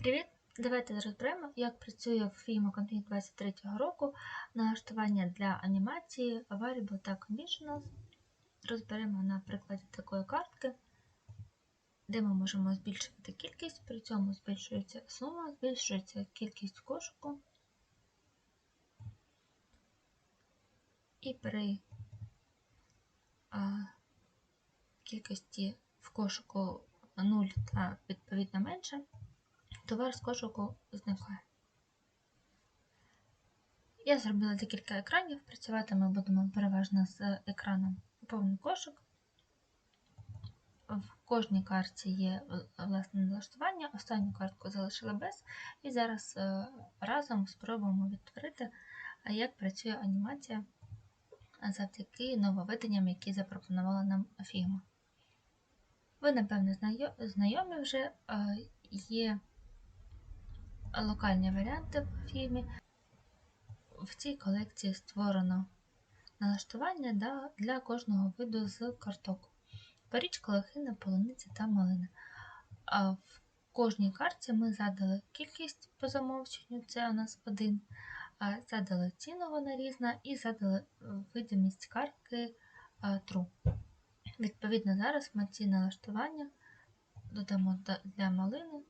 Привіт! Давайте розберемо, як працює в Figma Config 23 року налаштування для анімації Variable та Conditionals. Розберемо на прикладі такої картки, де ми можемо збільшувати кількість, при цьому збільшується сума, збільшується кількість кошику. І при а, кількості в кошику 0 та відповідно менше товар з кошику зникає. Я зробила декілька екранів. Працювати ми будемо переважно з екраном повний кошик. В кожній карті є власне налаштування, останню картку залишила без, і зараз разом спробуємо відтворити, як працює анімація завдяки нововведенням, які запропонувала нам Figma. Ви, напевно, знайомі вже є локальні варіанти в фільмі. В цій колекції створено налаштування для кожного виду з карток. Парічка, лохина, полуниця та малина. А в кожній карті ми задали кількість по замовченню, це у нас один, задали ціну вона різна, і задали видимість картки True. Відповідно, зараз ми ці налаштування додамо для малини.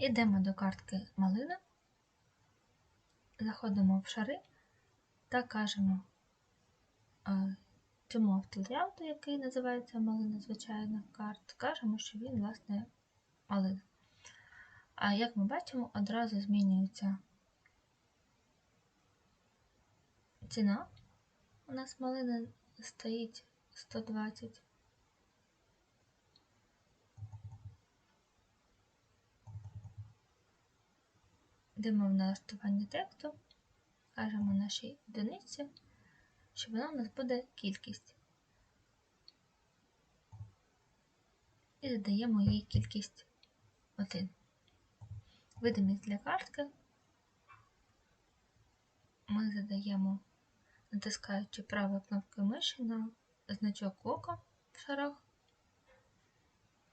Йдемо до картки малина, заходимо в шари та кажемо цьому автолеяуту, який називається малина, звичайно, карт, кажемо, що він, власне, малина. А як ми бачимо, одразу змінюється ціна. У нас малина стоїть 120. Йдемо в налаштування тексту, кажемо нашій одиниці, що вона у нас буде кількість. І задаємо їй кількість 1. Видимість для картки. Ми задаємо, натискаючи правою кнопкою миші на значок ока в шарах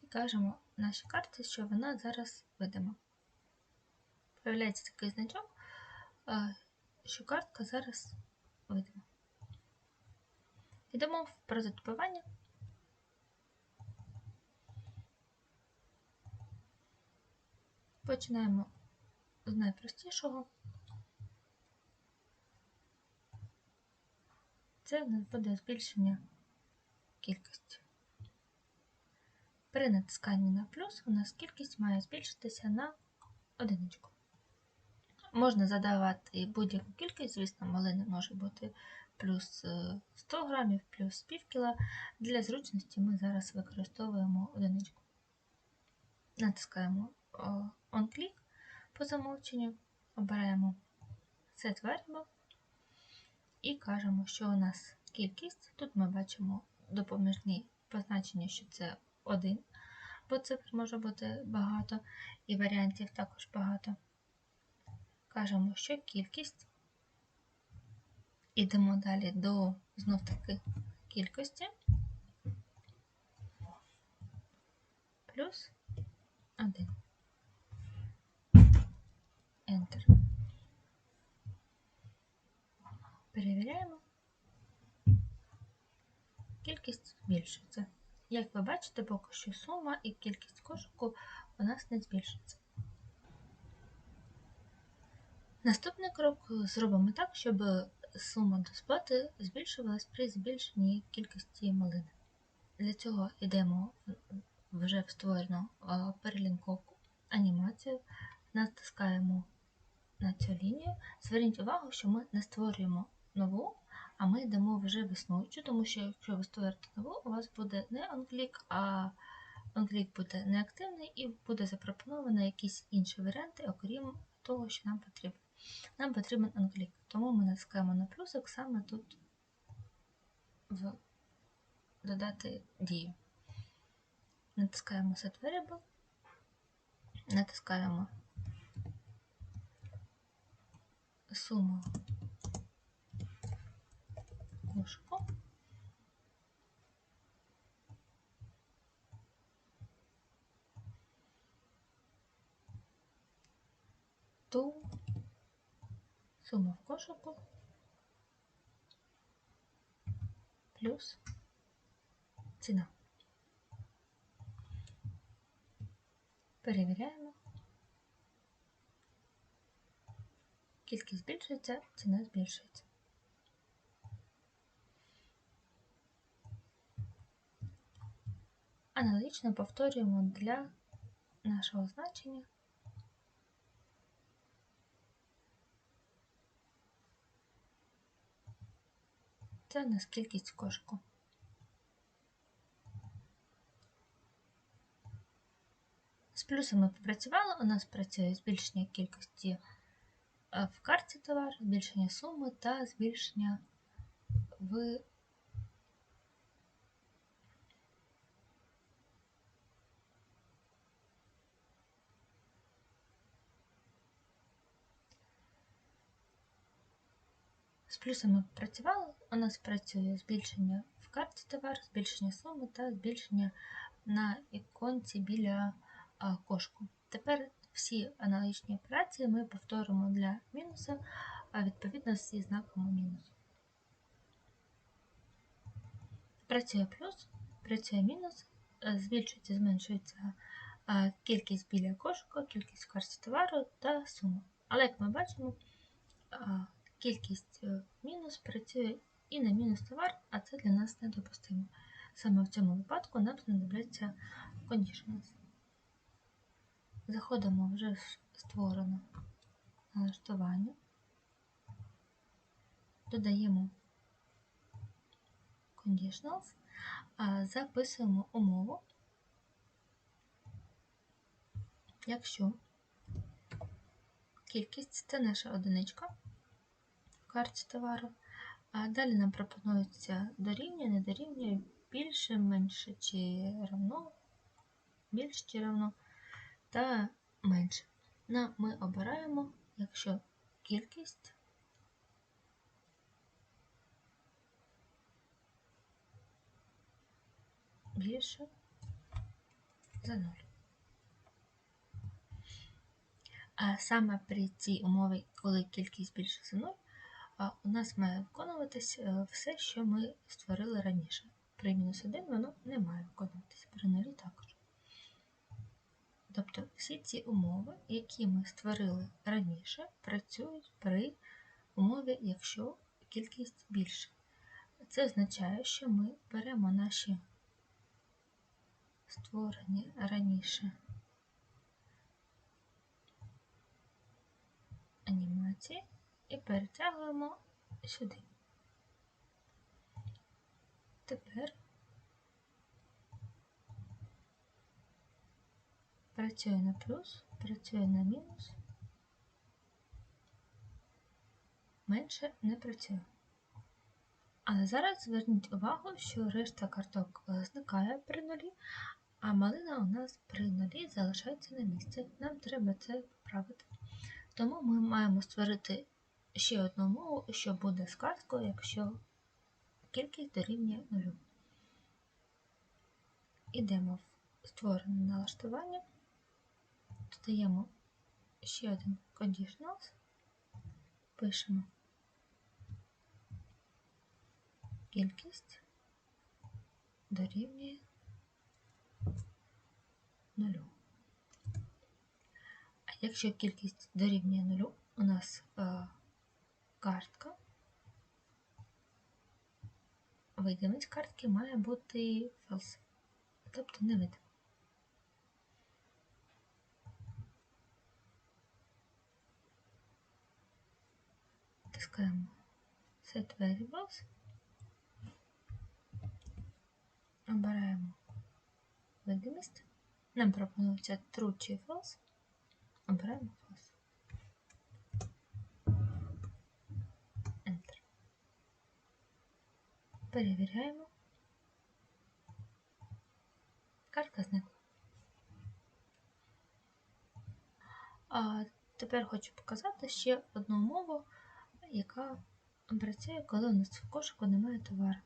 і кажемо нашій карті, що вона зараз видима. Появляється такий значок, що картка зараз видима. Йдемо в прототипування. Починаємо з найпростішого. Це в нас буде збільшення кількості. При натисканні на плюс у нас кількість має збільшитися на одиничку. Можна задавати будь-яку кількість, звісно, малини може бути плюс 100 грамів, плюс пів кіла. Для зручності ми зараз використовуємо одиничку. Натискаємо On-Click по замовченню, обираємо Set Variable і кажемо, що у нас кількість. Тут ми бачимо допоміжні позначення, що це 1, бо цифр може бути багато, і варіантів також багато кажемо, що кількість. Ідемо далі до знов таки кількості плюс 1. Enter. Перевіряємо. Кількість збільшується. Як ви бачите, поки що сума і кількість кошику у нас не збільшиться. Наступний крок зробимо так, щоб сума до сплати збільшувалась при збільшенні кількості малини. Для цього йдемо вже в створену перелінковку анімацію, натискаємо на цю лінію. Зверніть увагу, що ми не створюємо нову, а ми йдемо вже в існуючу, тому що якщо ви створите нову, у вас буде не OnClick, а OnClick буде неактивний і буде запропоновано якісь інші варіанти, окрім того, що нам потрібно. Нам потрібен анклік, тому ми натискаємо на плюсик саме тут в додати дію. Натискаємо Set Variable, натискаємо суму кошику. to сума в кошику плюс ціна. Перевіряємо. Кількість збільшується, ціна збільшується. Аналогічно повторюємо для нашого значення. Це у нас кошику. З плюсами попрацювали, у нас працює збільшення кількості е, в карті товару, збільшення суми та збільшення в З плюсами працювали, у нас працює збільшення в карті товару, збільшення суми та збільшення на іконці біля кошку. Тепер всі аналогічні операції ми повторимо для мінуса, а відповідно зі знаком мінус. Працює плюс, працює мінус, е, збільшується, зменшується кількість біля кошика, кількість в карті товару та сума. Але як ми бачимо, кількість е, мінус працює і на мінус товар, а це для нас недопустимо. Саме в цьому випадку нам знадобляться conditionals. Заходимо вже в створене налаштування, додаємо conditionals, записуємо умову, якщо кількість це наша одиничка карті товару. А далі нам пропонується дорівнює, не дорівнює, більше, менше чи равно, більше чи равно та менше. На ми обираємо, якщо кількість більше за 0. А саме при цій умові, коли кількість більше за 0, у нас має виконуватись е, все, що ми створили раніше. При мінус 1 воно не має виконуватися, при нулі також. Тобто всі ці умови, які ми створили раніше, працюють при умові, якщо кількість більша. Це означає, що ми беремо наші створені раніше анімації і перетягуємо сюди. Тепер працює на плюс, працює на мінус, менше не працює. Але зараз зверніть увагу, що решта карток е, зникає при нулі, а малина у нас при нулі залишається на місці. Нам треба це поправити. Тому ми маємо створити ще одну що буде з карткою, якщо кількість дорівнює нулю. Ідемо в створене налаштування, додаємо ще один conditionals, пишемо кількість дорівнює нулю. А якщо кількість дорівнює нулю, у нас е, картка. Видимість картки має бути false, тобто не видимо. Тискаємо Set Variables, обираємо видимість. Нам пропонується True чи False, обираємо False. Перевіряємо. Картка зникла. А тепер хочу показати ще одну умову, яка працює, коли у нас в кошику немає товару.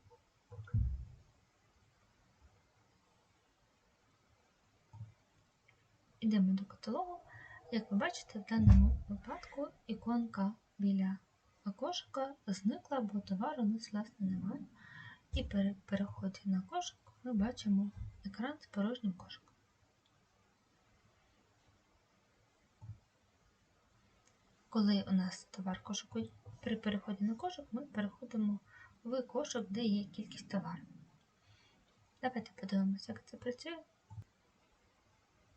Йдемо до каталогу, Як ви бачите, в даному випадку іконка біля кошика зникла, бо товару у нас власне немає. І при переході на кошик ми бачимо екран з порожнім кошиком. Коли у нас товар кошику при переході на кошик, ми переходимо в кошик, де є кількість товару. Давайте подивимося, як це працює.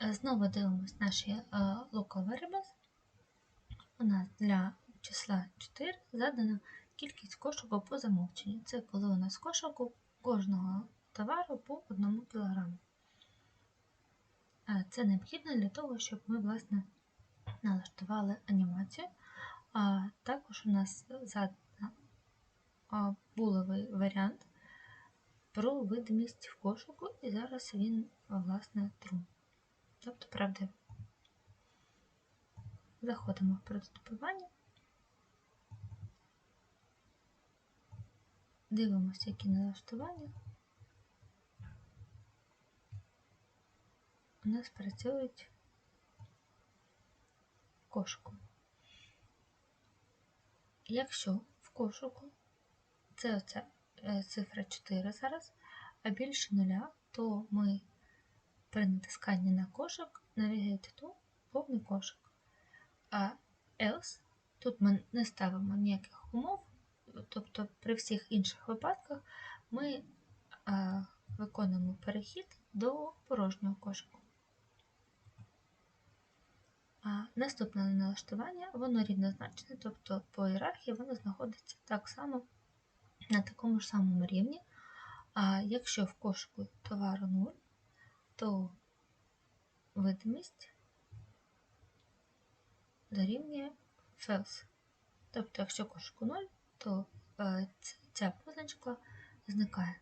Е, Знову дивимося наші е, local variables. У нас для числа 4 задана кількість кошику по замовченню. Це коли у нас кошику кожного товару по 1 кг. Це необхідно для того, щоб ми власне налаштували анімацію. А також у нас буловий варіант про видимість в кошику, і зараз він, власне, true. Тобто правдивий. Заходимо в прототипування. Дивимося, які налаштування. У нас працюють кошику. Якщо в кошику це оця цифра 4 зараз, а більше нуля, то ми при натисканні на кошик Navigate to повний кошик. А else тут ми не ставимо ніяких умов, тобто при всіх інших випадках ми а, виконуємо перехід до порожнього кошику. А Наступне налаштування, воно рівнозначне, тобто по ієрархії воно знаходиться так само на такому ж самому рівні. А якщо в кошику товару 0, то видимість дорівнює false. Тобто, якщо кошику 0, то ця позначка зникає.